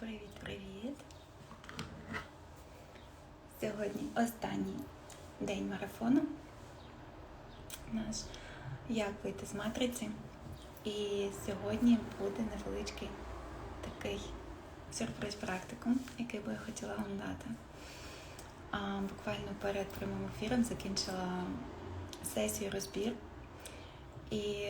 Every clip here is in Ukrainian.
Привіт-привіт! Сьогодні останній день марафону. Наш як вийти з матриці. І сьогодні буде невеличкий такий сюрприз практикум, який би я хотіла вам дати. А, буквально перед прямим ефіром закінчила сесію розбір. І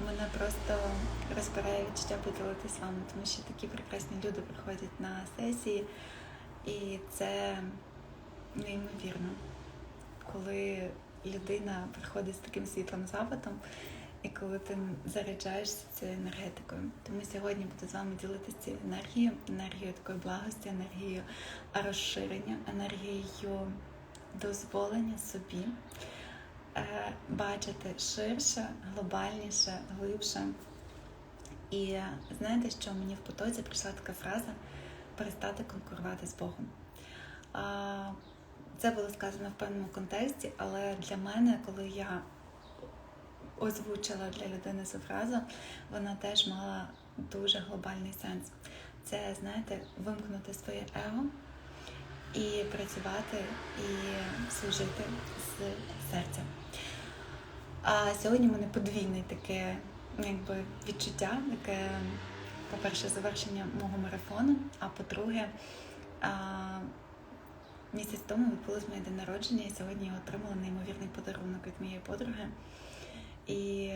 мене просто розбирає відчуття поділитися з вами, тому що такі прекрасні люди приходять на сесії, і це неймовірно, коли людина приходить з таким світлим запитом, і коли ти заряджаєшся цією енергетикою. Тому сьогодні буду з вами ділитися цією енергією, енергією такої благості, енергією розширення, енергією дозволення собі. Е, бачити ширше, глобальніше, глибше. І знаєте, що мені в потоці прийшла така фраза перестати конкурувати з Богом. Це було сказано в певному контексті, але для мене, коли я озвучила для людини цю фразу, вона теж мала дуже глобальний сенс. Це, знаєте, вимкнути своє его і працювати, і служити з серцем. А сьогодні в мене подвійне таке якби, відчуття, таке, по-перше, завершення мого марафону, а по-друге, місяць тому відбулось моє день народження, і сьогодні я отримала неймовірний подарунок від моєї подруги. І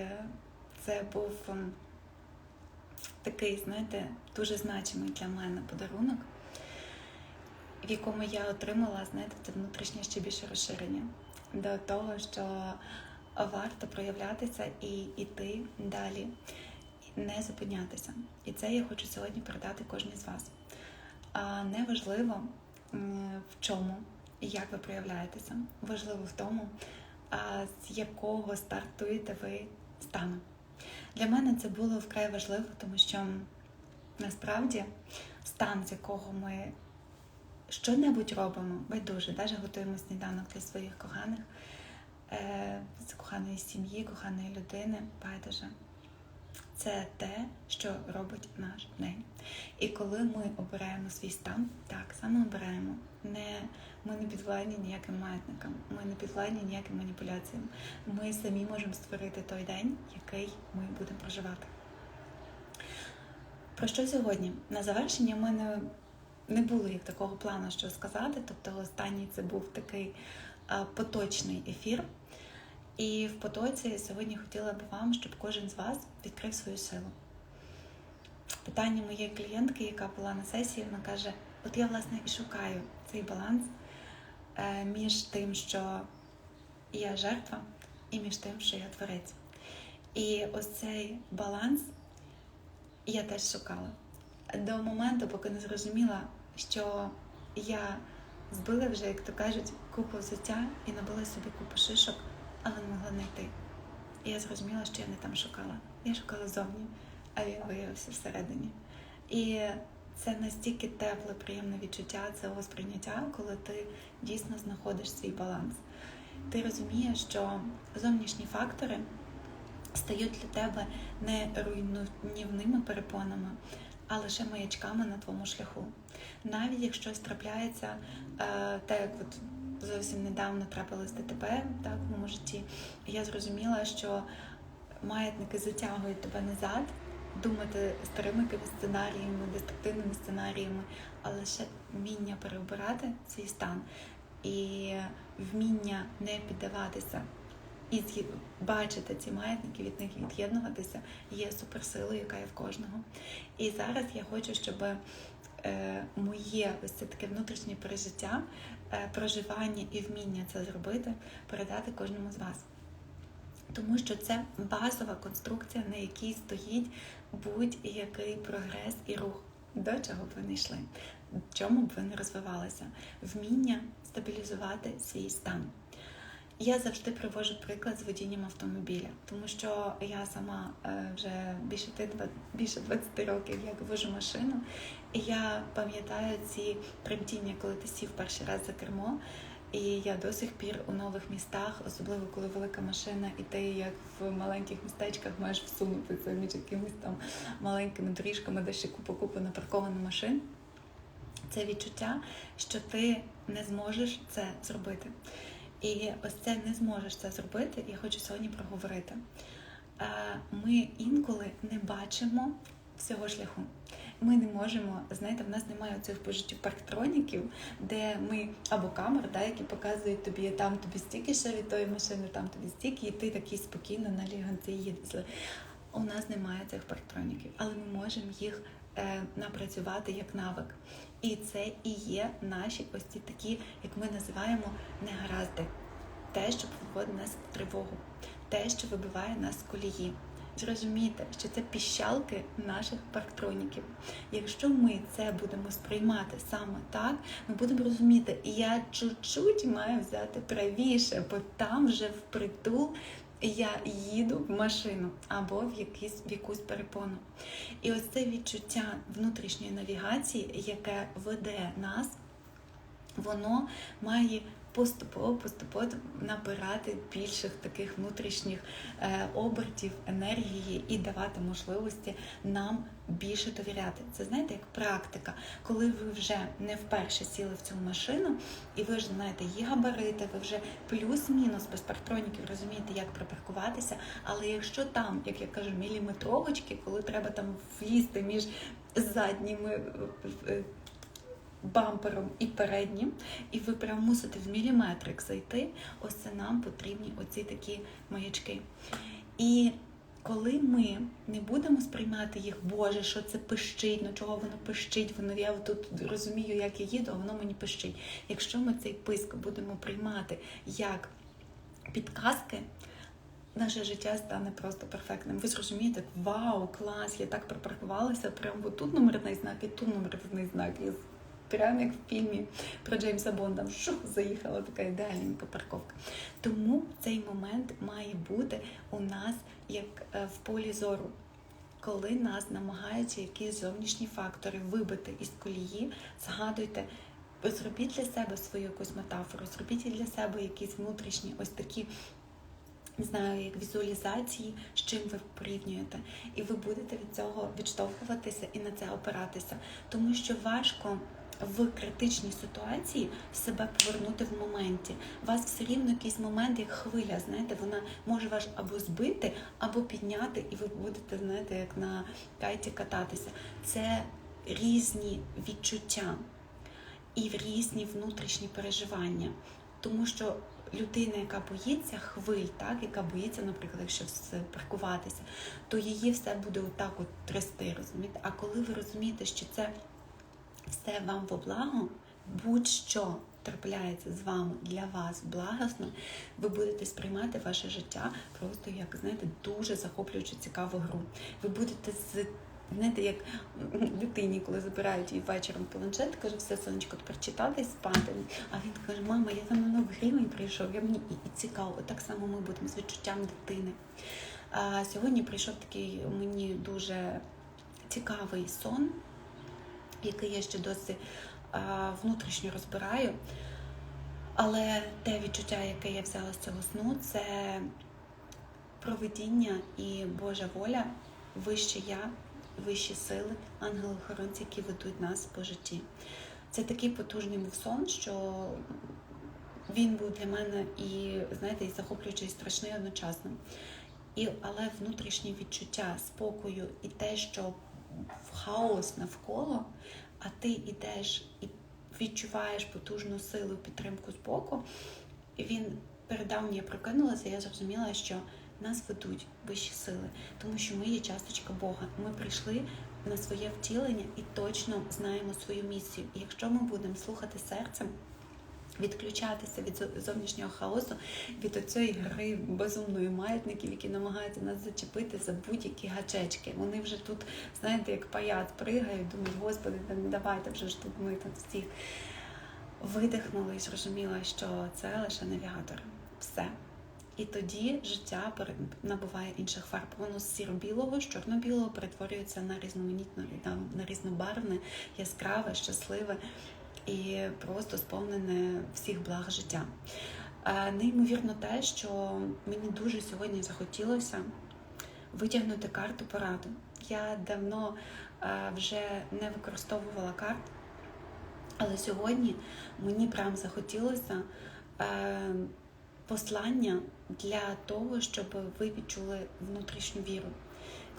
це був ем, такий, знаєте, дуже значимий для мене подарунок, в якому я отримала, знаєте, це внутрішнє ще більше розширення до того, що варто проявлятися і йти далі, не зупинятися. І це я хочу сьогодні передати кожній з вас. А неважливо в чому і як ви проявляєтеся. Важливо в тому, з якого стартуєте ви стану. Для мене це було вкрай важливо, тому що насправді стан, з якого ми що-небудь робимо, байдуже, навіть готуємо сніданок для своїх коханих. Е, з коханої сім'ї, коханої людини, байдуже. Це те, що робить наш день. І коли ми обираємо свій стан, так, саме обираємо. Не, Ми не підвладні ніяким маятникам, ми не підвладні ніяким маніпуляціям. Ми самі можемо створити той день, який ми будемо проживати. Про що сьогодні? На завершення в мене не було як такого плану, що сказати. Тобто, останній це був такий поточний ефір. І в потоці сьогодні хотіла б вам, щоб кожен з вас відкрив свою силу. Питання моєї клієнтки, яка була на сесії, вона каже: от я, власне, і шукаю цей баланс е, між тим, що я жертва, і між тим, що я творець. І ось цей баланс я теж шукала. До моменту, поки не зрозуміла, що я збила вже, як то кажуть, купу взуття і набила собі купу шишок, але не могла знайти. І я зрозуміла, що я не там шукала. Я шукала зовні, а він виявився всередині. І це настільки тепле, приємне відчуття цього сприйняття, коли ти дійсно знаходиш свій баланс. Ти розумієш, що зовнішні фактори стають для тебе не руйнівними перепонами, а лише маячками на твоєму шляху. Навіть якщо трапляється, е, так як от зовсім недавно трапилось ДТП так, в моєму житті, я зрозуміла, що маятники затягують тебе назад, думати старими сценаріями, деструктивними сценаріями, а лише вміння переобирати свій стан і вміння не піддаватися. І бачити ці маятники, від них від'єднуватися є суперсилою, яка є в кожного. І зараз я хочу, щоб моє ось це таке внутрішнє пережиття, е, проживання і вміння це зробити, передати кожному з вас. Тому що це базова конструкція, на якій стоїть будь-який прогрес і рух, до чого б ви не йшли, в чому б ви не розвивалися, вміння стабілізувати свій стан. Я завжди привожу приклад з водінням автомобіля, тому що я сама е, вже більше більше 20 років як вожу машину, і я пам'ятаю ці тремтіння, коли ти сів перший раз за кермо, І я до сих пір у нових містах, особливо коли велика машина, і ти як в маленьких містечках маєш всунутися між якимись там маленькими доріжками, де ще купа купа напарковано машин. Це відчуття, що ти не зможеш це зробити. І ось це не зможеш це зробити. Я хочу сьогодні проговорити. Е, ми інколи не бачимо всього шляху. Ми не можемо, знаєте, в нас немає цих по парктроніків, де ми або камер, да, які показують тобі, там тобі стільки ще від тої машини, там тобі стільки, і ти такий спокійно на ліганці їдеш. У нас немає цих парктроніків, але ми можемо їх напрацювати як навик. І це і є наші ось ці такі, як ми називаємо, негаразди. Те, що приводить нас в тривогу, те, що вибиває нас з колії. Зрозумійте, що це піщалки наших парктроніків. Якщо ми це будемо сприймати саме так, ми будемо розуміти, я чуть-чуть маю взяти правіше, бо там вже впритул я їду в машину або в якийсь, в якусь перепону. І ось це відчуття внутрішньої навігації, яке веде нас, воно має поступово-поступово набирати більших таких внутрішніх е, обертів енергії і давати можливості нам більше довіряти. Це знаєте, як практика, коли ви вже не вперше сіли в цю машину, і ви вже знаєте її габарити, ви вже плюс-мінус без парктроніків розумієте, як припаркуватися. Але якщо там, як я кажу, міліметровочки, коли треба там влізти між задніми е, бампером і переднім, і ви прям мусите в міліметрик зайти, ось це нам потрібні оці такі маячки. І коли ми не будемо сприймати їх, Боже, що це пищить, ну чого воно пищить, воно я тут розумію, як я їду, а воно мені пищить. Якщо ми цей писк будемо приймати як підказки, наше життя стане просто перфектним. Ви зрозумієте, вау, клас! Я так припаркувалася, прямо тут номерний знак і тут номерний знак. Прямо як в фільмі про Джеймса Бонда. Що заїхала така ідеальненька парковка. Тому цей момент має бути у нас як е, в полі зору. Коли нас намагаються якісь зовнішні фактори вибити із колії, згадуйте, зробіть для себе свою якусь метафору, зробіть для себе якісь внутрішні ось такі, не знаю, як візуалізації, з чим ви порівнюєте. І ви будете від цього відштовхуватися і на це опиратися. Тому що важко в критичній ситуації себе повернути в моменті. Вас все рівно якийсь момент, як хвиля, знаєте, вона може вас або збити, або підняти, і ви будете, знаєте, як на кайті кататися. Це різні відчуття і різні внутрішні переживання. Тому що людина, яка боїться хвиль, так, яка боїться, наприклад, якщо паркуватися, то її все буде отак от трясти, розумієте? А коли ви розумієте, що це все вам во благо, будь-що трапляється з вами для вас благосно, ви будете сприймати ваше життя просто як, знаєте, дуже захоплюючу цікаву гру. Ви будете з. Знаєте, як дитині, коли забирають її вечором планшет, каже, все, сонечко, тепер читати і спати. А він каже, мама, я там на новий рівень прийшов, я мені і, і цікаво. Так само ми будемо з відчуттям дитини. А сьогодні прийшов такий мені дуже цікавий сон який я ще досі внутрішньо розбираю. Але те відчуття, яке я взяла з цього сну, це проведіння і Божа воля, вище я, вищі сили, ангели-охоронці, які ведуть нас по житті. Це такий потужний був сон, що він був для мене і, знаєте, і захоплюючий, і страшний одночасно. І, Але внутрішнє відчуття спокою і те, що в хаос навколо, а ти йдеш і відчуваєш потужну силу підтримку з боку, і він передав мені, я прокинулася, я зрозуміла, що нас ведуть вищі сили, тому що ми є часточка Бога. Ми прийшли на своє втілення і точно знаємо свою місію. І якщо ми будемо слухати серцем відключатися від зовнішнього хаосу, від оцієї гри безумної маятників, які намагаються нас зачепити за будь-які гачечки. Вони вже тут, знаєте, як паяц пригають, думають, господи, не давайте вже ж тут ми тут всіх. Видихнула і зрозуміла, що це лише навігатор. Все. І тоді життя набуває інших фарб. Воно з сіро-білого, з чорно-білого перетворюється на різноманітне, на різнобарвне, яскраве, щасливе. І просто сповнене всіх благ життя. Е, Неймовірно те, що мені дуже сьогодні захотілося витягнути карту пораду. Я давно е, вже не використовувала карт, але сьогодні мені прям захотілося е, послання для того, щоб ви відчули внутрішню віру.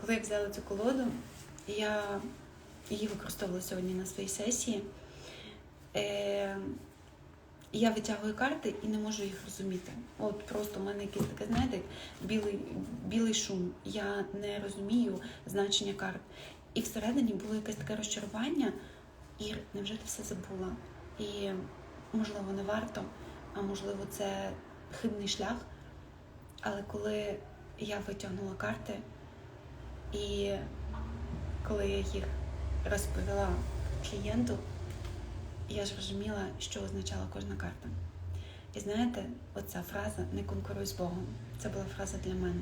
Коли я взяла цю колоду, я її використовувала сьогодні на своїй сесії. Е, я витягую карти і не можу їх розуміти. От просто в мене якийсь таке, знаєте, білий, білий шум. Я не розумію значення карт. І всередині було якесь таке розчарування. Ір, невже ти все забула? І можливо не варто, а можливо, це хибний шлях. Але коли я витягнула карти, і коли я їх розповіла клієнту, я ж розуміла, що означала кожна карта. І знаєте, оця фраза не конкуруй з Богом. Це була фраза для мене.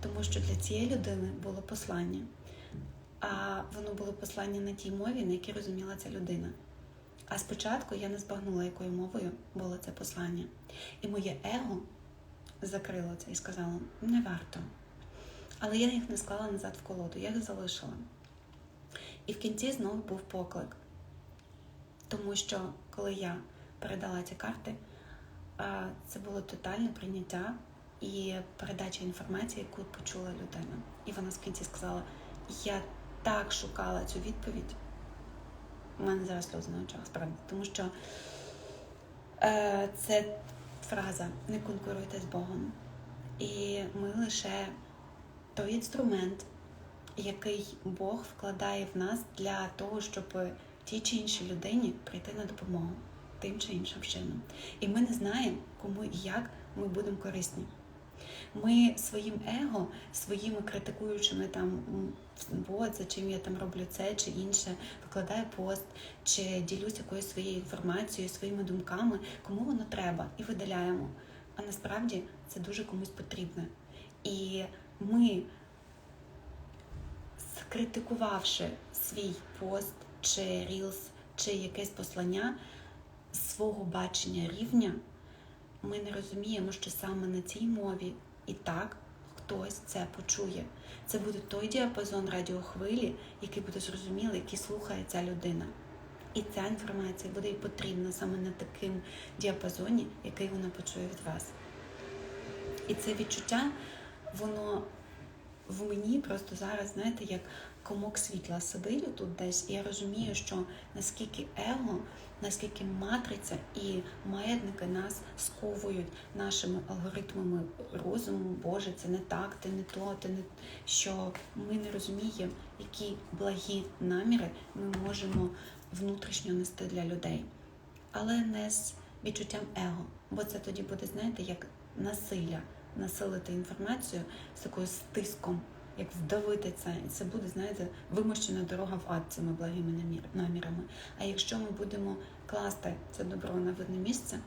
Тому що для цієї людини було послання. А воно було послання на тій мові, на якій розуміла ця людина. А спочатку я не збагнула, якою мовою було це послання. І моє его закрило це і сказало, не варто. Але я їх не склала назад в колоду, я їх залишила. І в кінці знову був поклик. Тому що коли я передала ці карти, це було тотальне прийняття і передача інформації, яку почула людина. І вона в кінці сказала: Я так шукала цю відповідь. У мене зараз сльози на очах, справді, тому що е, це фраза не конкуруйте з Богом. І ми лише той інструмент, який Бог вкладає в нас для того, щоб тій чи іншій людині прийти на допомогу тим чи іншим чином. І ми не знаємо, кому і як ми будемо корисні. Ми своїм его, своїми критикуючими там м, от, за чим я там роблю це чи інше, викладаю пост, чи ділюсь якоюсь своєю інформацією, своїми думками, кому воно треба, і видаляємо. А насправді це дуже комусь потрібне. І ми, скритикувавши свій пост, чи рілс, чи якесь послання свого бачення рівня, ми не розуміємо, що саме на цій мові і так хтось це почує. Це буде той діапазон радіохвилі, який буде зрозумілий, який слухає ця людина. І ця інформація буде і потрібна саме на таким діапазоні, який вона почує від вас. І це відчуття, воно в мені просто зараз, знаєте, як комок світла сидить тут десь, і я розумію, що наскільки его, наскільки матриця і маятники нас сковують нашими алгоритмами розуму, Боже, це не так, ти не то, ти не що ми не розуміємо, які благі наміри ми можемо внутрішньо нести для людей, але не з відчуттям его, бо це тоді буде, знаєте, як насилля, насилити інформацію з такою стиском як вдавити це, це буде, знаєте, вимощена дорога в ад цими благими намірами. А якщо ми будемо класти це добро на видне місце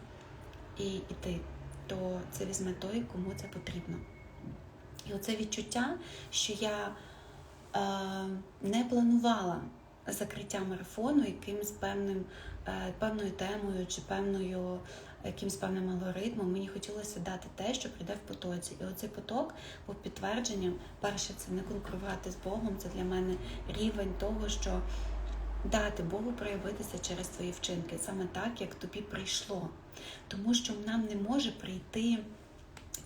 і йти, то це візьме той, кому це потрібно. І оце відчуття, що я е, не планувала закриття марафону якимсь певним, певною темою чи певною якимсь певним алгоритмом. Мені хотілося дати те, що прийде в потоці. І оцей поток був підтвердженням. Перше, це не конкурувати з Богом. Це для мене рівень того, що дати Богу проявитися через свої вчинки, саме так, як тобі прийшло. Тому що нам не може прийти.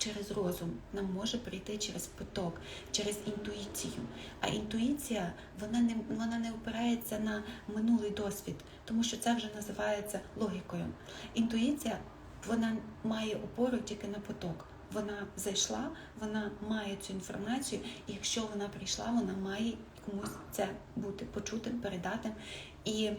Через розум нам може прийти через поток, через інтуїцію. А інтуїція вона не вона не опирається на минулий досвід, тому що це вже називається логікою. Інтуїція вона має опору тільки на поток. Вона зайшла, вона має цю інформацію, і якщо вона прийшла, вона має комусь це бути почутим, передатим. І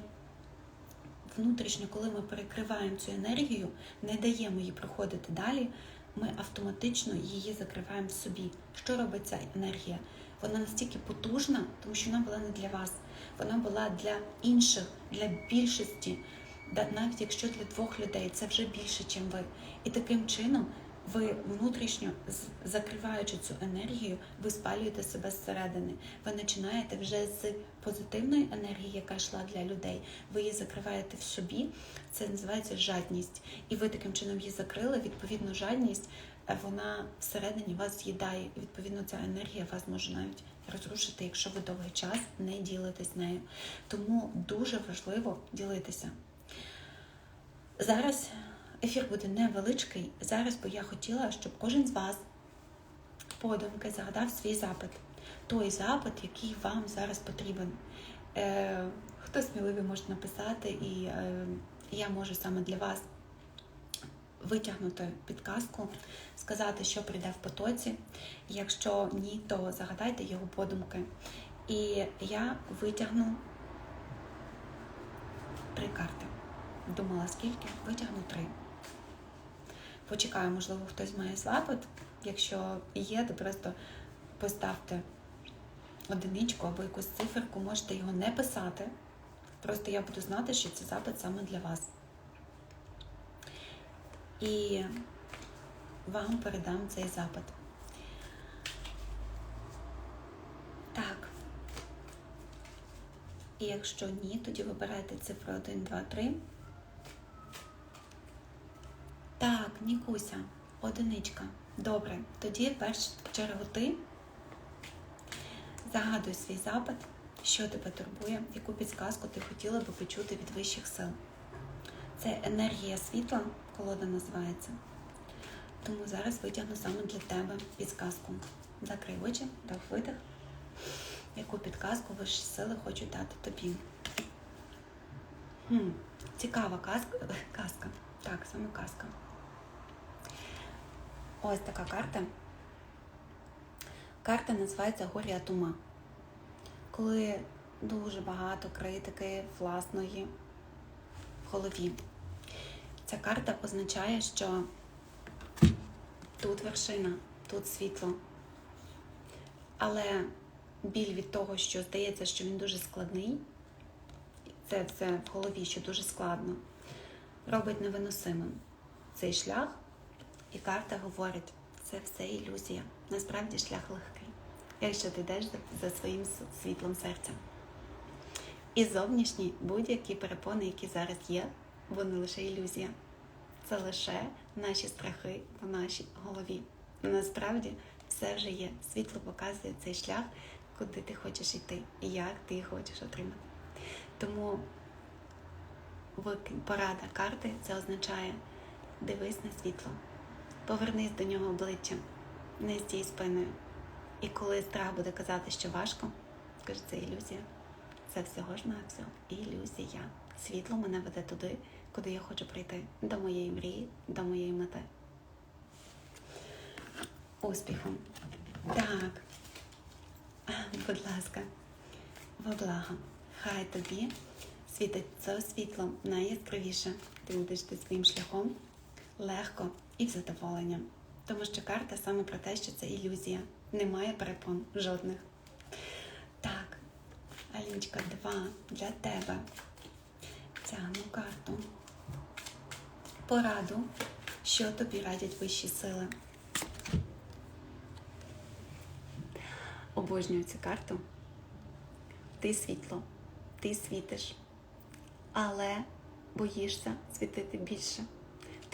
внутрішньо, коли ми перекриваємо цю енергію, не даємо їй проходити далі ми автоматично її закриваємо в собі. Що робить ця енергія? Вона настільки потужна, тому що вона була не для вас, вона була для інших, для більшості. Навіть якщо для двох людей це вже більше, ніж ви. І таким чином ви внутрішньо закриваючи цю енергію, ви спалюєте себе зсередини. Ви починаєте вже з позитивної енергії, яка йшла для людей. Ви її закриваєте в собі. Це називається жадність. І ви таким чином її закрили. Відповідно, жадність е, вона всередині вас з'їдає. І, Відповідно, ця енергія вас може навіть розрушити, якщо ви довгий час не ділитесь нею. Тому дуже важливо ділитися. Зараз ефір буде невеличкий. Зараз би я хотіла, щоб кожен з вас подумки загадав свій запит. Той запит, який вам зараз потрібен. Е, хто сміливий може написати, і е, я можу саме для вас витягнути підказку, сказати, що прийде в потоці. Якщо ні, то загадайте його подумки. І я витягну три карти. Думала, скільки? Витягну три. Почекаю, можливо, хтось має запит. Якщо є, то просто поставте одиничку або якусь циферку, можете його не писати. Просто я буду знати, що це запит саме для вас. І вам передам цей запит. Так. І якщо ні, тоді вибирайте цифру 1, 2, 3. Так, Нікуся, одиничка. Добре, тоді першу чергу ти загадуй свій запит, що тебе турбує, яку підсказку ти хотіла би почути від вищих сил. Це енергія світла, колода називається. Тому зараз витягну саме для тебе підсказку. Закрий очі, дав видих. Яку підказку вищі сили хочуть дати тобі? Хм, Цікава казка. казка. Так, саме казка. Ось така карта. Карта називається Горія Тума. Коли дуже багато критики власної в голові. Ця карта означає, що тут вершина, тут світло. Але біль від того, що здається, що він дуже складний, це все в голові, що дуже складно, робить невиносимим цей шлях. І карта говорить, це все ілюзія. Насправді шлях легкий, якщо ти йдеш за, своїм світлом серця. І зовнішні будь-які перепони, які зараз є, вони лише ілюзія. Це лише наші страхи в нашій голові. Насправді все вже є. Світло показує цей шлях, куди ти хочеш йти і як ти хочеш отримати. Тому порада карти це означає дивись на світло, повернись до нього обличчям, не стій спиною. І коли страх буде казати, що важко, скажи, це ілюзія. Це всього ж на всього ілюзія. Світло мене веде туди, куди я хочу прийти, до моєї мрії, до моєї мети. Успіху. Так. Будь ласка, во благо. Хай тобі світить це світло найяскравіше. Ти будеш йти своїм шляхом легко і в задоволення. Тому що карта саме про те, що це ілюзія. Немає перепон жодних. Так, Аліночка, два для тебе. Тягну карту. Пораду, що тобі радять вищі сили. Обожнюю цю карту. Ти світло, ти світиш, але боїшся світити більше.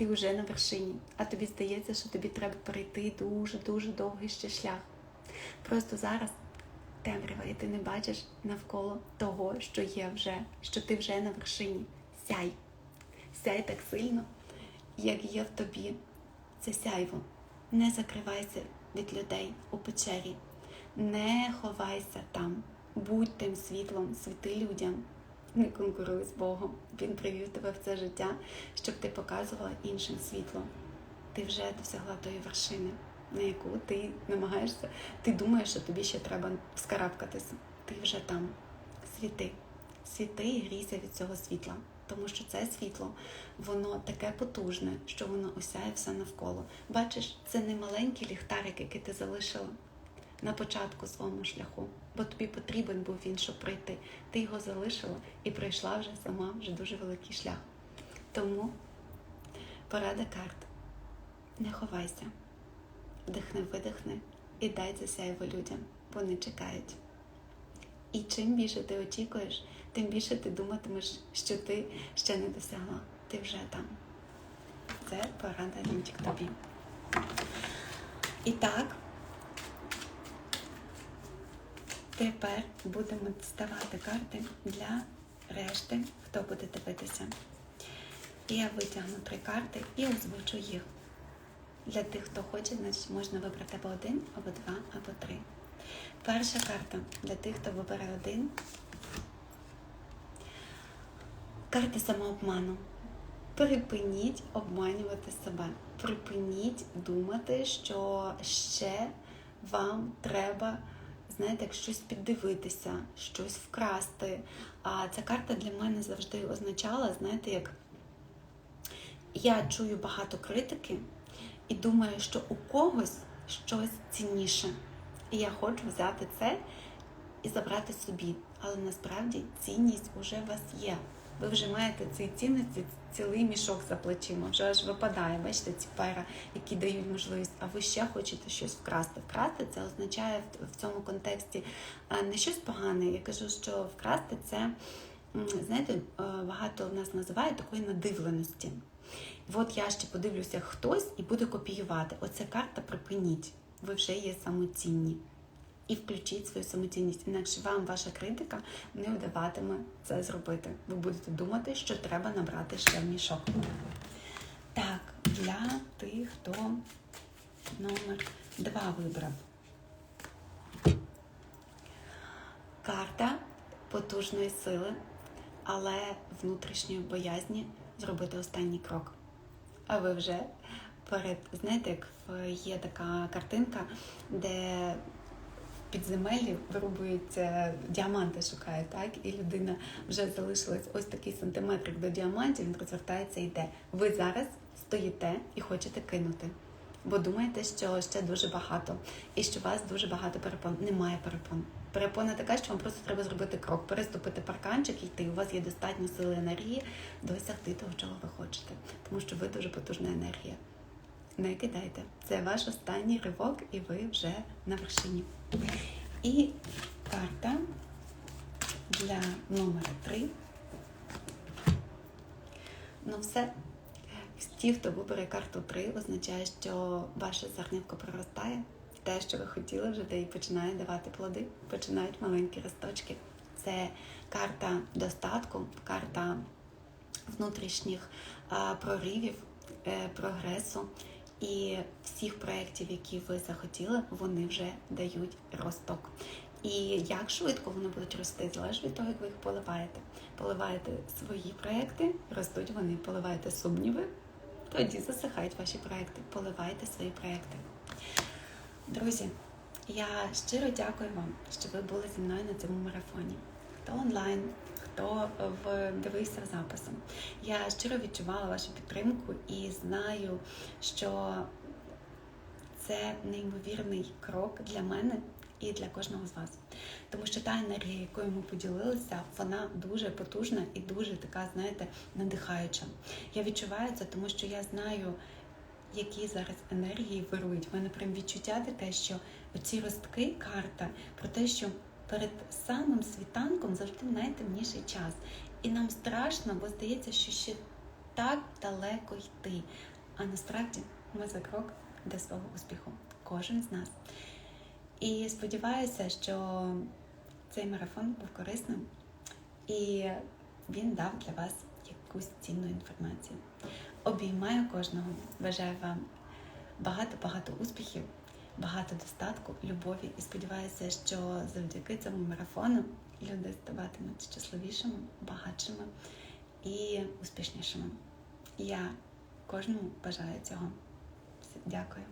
Ти вже на вершині, а тобі здається, що тобі треба перейти дуже-дуже довгий ще шлях. Просто зараз темрява, і ти не бачиш навколо того, що є вже, що ти вже на вершині. Сяй. Сяй так сильно, як є в тобі. Це сяйво. Не закривайся від людей у печері. Не ховайся там. Будь тим світлом, світи людям. Не конкуруй з Богом. Він привів тебе в це життя, щоб ти показувала іншим світло. Ти вже досягла тої вершини, на яку ти намагаєшся. Ти думаєш, що тобі ще треба вскарабкатися. Ти вже там. Світи. Світи і грійся від цього світла. Тому що це світло, воно таке потужне, що воно осяє все навколо. Бачиш, це не маленький ліхтарик, який ти залишила на початку своєму шляху, бо тобі потрібен був він, щоб пройти. Ти його залишила і пройшла вже сама вже дуже великий шлях. Тому порада карт. Не ховайся, вдихни, видихни і дай це сяйво людям. Вони чекають. І чим більше ти очікуєш, тим більше ти думатимеш, що ти ще не досягла. Ти вже там. Це порада Лінчик тобі. І так, тепер будемо ставати карти для решти, хто буде дивитися. Я витягну три карти і озвучу їх. Для тих, хто хоче, значить можна вибрати або один, або два, або три. Перша карта для тих, хто вибере один. Карта самообману. Припиніть обманювати себе. Припиніть думати, що ще вам треба, знаєте, як щось піддивитися, щось вкрасти. А ця карта для мене завжди означала, знаєте, як я чую багато критики і думаю, що у когось щось цінніше. І я хочу взяти це і забрати собі. Але насправді цінність уже у вас є. Ви вже маєте ці цінності, цілий мішок за плечима, вже аж випадає. Бачите, ці пера, які дають можливість, а ви ще хочете щось вкрасти. Вкрасти це означає в цьому контексті не щось погане. Я кажу, що вкрасти це, знаєте, багато в нас називають такої надивленості. От я ще подивлюся хтось і буде копіювати. Оце карта припиніть. Ви вже є самоцінні. І включіть свою самоцінність. Інакше вам ваша критика не вдаватиме це зробити. Ви будете думати, що треба набрати ще в мішок. Так, для тих, хто номер два вибрав. Карта потужної сили, але внутрішньої боязні зробити останній крок. А ви вже перед, знаєте, як є така картинка, де підземеллі вирубують діаманти, шукають, так? І людина вже залишилась ось такий сантиметрик до діамантів, він розвертається і йде. Ви зараз стоїте і хочете кинути. Бо думаєте, що ще дуже багато, і що у вас дуже багато перепон. Немає перепон. Перепона така, що вам просто треба зробити крок, переступити парканчик і йти. У вас є достатньо сили енергії досягти того, чого ви хочете. Тому що ви дуже потужна енергія. Не кидайте. Це ваш останній ривок, і ви вже на вершині. І карта для номера 3. Ну, все. Ті, хто вибере карту 3, означає, що ваше зернівко проростає. Те, що ви хотіли, вже де і починає давати плоди, починають маленькі росточки. Це карта достатку, карта внутрішніх проривів, е, прогресу. І всіх проєктів, які ви захотіли, вони вже дають росток. І як швидко вони будуть рости, залежить від того, як ви їх поливаєте. Поливаєте свої проекти, ростуть вони, поливаєте сумніви, тоді засихають ваші проекти. Поливайте свої проекти. Друзі, я щиро дякую вам, що ви були зі мною на цьому марафоні. Хто онлайн, хто в дивився записом. Я щиро відчувала вашу підтримку і знаю, що це неймовірний крок для мене і для кожного з вас. Тому що та енергія, якою ми поділилися, вона дуже потужна і дуже така, знаєте, надихаюча. Я відчуваю це, тому що я знаю, які зараз енергії вирують. У мене прям відчуття таке, що оці ростки, карта про те, що перед самим світанком завжди найтемніший час. І нам страшно, бо здається, що ще так далеко йти. А насправді ми за крок до свого успіху. Кожен з нас. І сподіваюся, що цей марафон був корисним і він дав для вас якусь цінну інформацію. Обіймаю кожного, бажаю вам багато-багато успіхів багато достатку, любові і сподіваюся, що завдяки цьому марафону люди ставатимуть щасливішими, багатшими і успішнішими. Я кожному бажаю цього. Дякую.